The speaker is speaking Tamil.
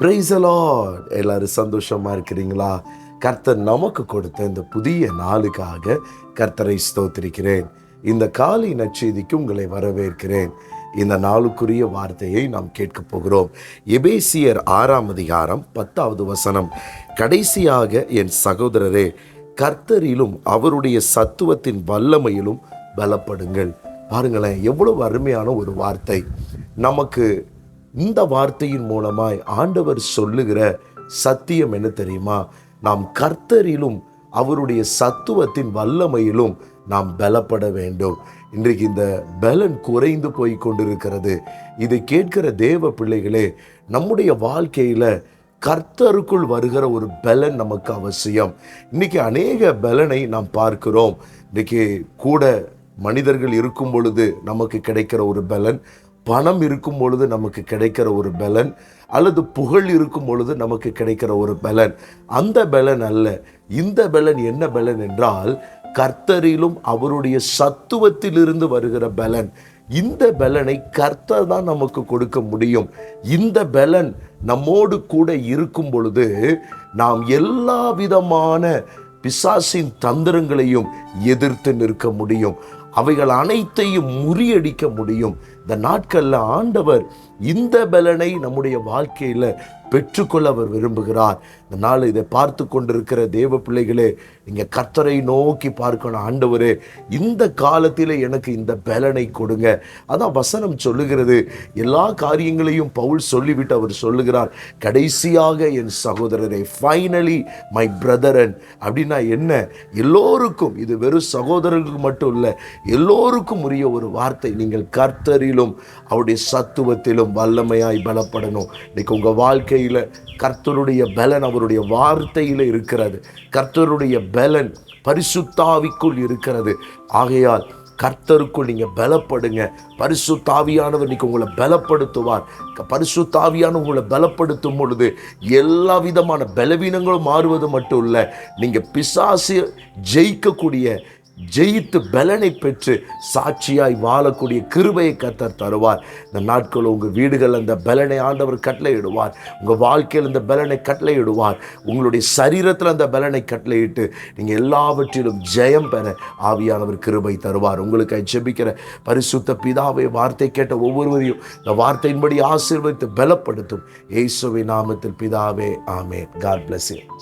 பிரைசலாட் எல்லாரும் சந்தோஷமா இருக்கிறீங்களா? கர்த்தர் நமக்கு கொடுத்த இந்த புதிய நாளுக்காக கர்த்தரை ஸ்தோத்திருக்கிறேன். இந்த காலை நச்செய்திக்கு உங்களை வரவேற்கிறேன். இந்த நாளுக்குரிய வார்த்தையை நாம் கேட்க போகிறோம். எபேசியர் ஆறாம் அதிகாரம் பத்தாவது வசனம். கடைசியாக என் சகோதரரே கர்த்தரிலும் அவருடைய சத்துவத்தின் வல்லமையிலும் பலப்படுங்கள். பாருங்களேன் எவ்வளவு அருமையான ஒரு வார்த்தை. நமக்கு இந்த வார்த்தையின் மூலமாய் ஆண்டவர் சொல்லுகிற சத்தியம் என்ன தெரியுமா? நாம் கர்த்தரிலும் அவருடைய சத்துவத்தின் வல்லமையிலும் நாம் பலப்பட வேண்டும். இன்றைக்கு இந்த பலன் குறைந்து போய் கொண்டிருக்கிறது. இதை கேட்கிற தேவ பிள்ளைகளே நம்முடைய வாழ்க்கையில் கர்த்தருக்குள் வருகிற ஒரு பலன் நமக்கு அவசியம். இன்றைக்கி அநேக பலனை நாம் பார்க்கிறோம். இன்றைக்கி கூட மனிதர்கள் இருக்கும் பொழுது நமக்கு கிடைக்கிற ஒரு பலன் பணம் இருக்கும் பொழுது நமக்கு கிடைக்கிற ஒரு பலன் அல்லது புகழ் இருக்கும் பொழுது நமக்கு கிடைக்கிற ஒரு பலன். அந்த பலன் அல்ல. இந்த பலன் என்ன பலன் என்றால் கர்த்தரிலும் அவருடைய சத்துவத்திலிருந்து வருகிற பலன். இந்த பலனை கர்த்தர் தான் நமக்கு கொடுக்க முடியும். இந்த பலன் நம்மோடு கூட இருக்கும் பொழுது நாம் எல்லா விதமான பிசாசின் தந்திரங்களையும் எதிர்த்து நிற்க முடியும். அவைகள் அனைத்தையும் முறியடிக்க முடியும். இந்த நாட்களில் ஆண்டவர் இந்த பலனை நம்முடைய வாழ்க்கையில் பெற்றுக்கொள்ள அவர் விரும்புகிறார். இந்த நாள் இதை பார்த்து கொண்டிருக்கிற தேவ பிள்ளைகளே நீங்கள் கர்த்தரை நோக்கி பார்க்கணும் ஆண்டவரே. இந்த காலத்தில் எனக்கு இந்த பலனை கொடுங்க. அதான் வசனம் சொல்லுகிறது. எல்லா காரியங்களையும் பவுல் சொல்லிவிட்டு அவர் சொல்லுகிறார் கடைசியாக என் சகோதரரை ஃபைனலி மை பிரதரன் அப்படின்னா என்ன? எல்லோருக்கும் இது வெறும் சகோதரர்களுக்கு மட்டும் இல்லை எல்லோருக்கும் உரிய ஒரு வார்த்தை. நீங்கள் கர்த்தரிலும் அவருடைய சத்துவத்திலும் வல்லமையாய் பலப்படணும். இன்னைக்கு உங்கள் வாழ்க்கை வாழ்க்கையில் கர்த்தருடைய பலன் அவருடைய வார்த்தையில் இருக்கிறது. கர்த்தருடைய பலன் பரிசுத்தாவிக்குள் இருக்கிறது. ஆகையால் கர்த்தருக்குள் நீங்கள் பலப்படுங்க. பரிசு தாவியானவர் இன்றைக்கி உங்களை பலப்படுத்துவார். பரிசு தாவியான உங்களை பலப்படுத்தும் பொழுது எல்லா விதமான பலவீனங்களும் மாறுவது மட்டும் இல்லை நீங்கள் பிசாசு ஜெயிக்கக்கூடிய ஜெயித்து பலனை பெற்று சாட்சியாய் வாழக்கூடிய கிருபையை கத்தர் தருவார். இந்த நாட்கள் உங்கள் வீடுகள் அந்த பலனை ஆண்டவர் கட்டளையிடுவார். உங்கள் வாழ்க்கையில் இந்த பலனை கட்டளையிடுவார். உங்களுடைய சரீரத்தில் அந்த பலனை கட்டளையிட்டு நீங்கள் எல்லாவற்றிலும் ஜெயம் பெற ஆவியானவர் கிருபை தருவார். உங்களுக்கு ஜெபிக்கிற பரிசுத்த பிதாவை வார்த்தை கேட்ட ஒவ்வொருவரையும் இந்த வார்த்தையின்படி ஆசீர்வதித்து பலப்படுத்தும். இயேசுவின் நாமத்தில் பிதாவே ஆமே காட் பிளஸ்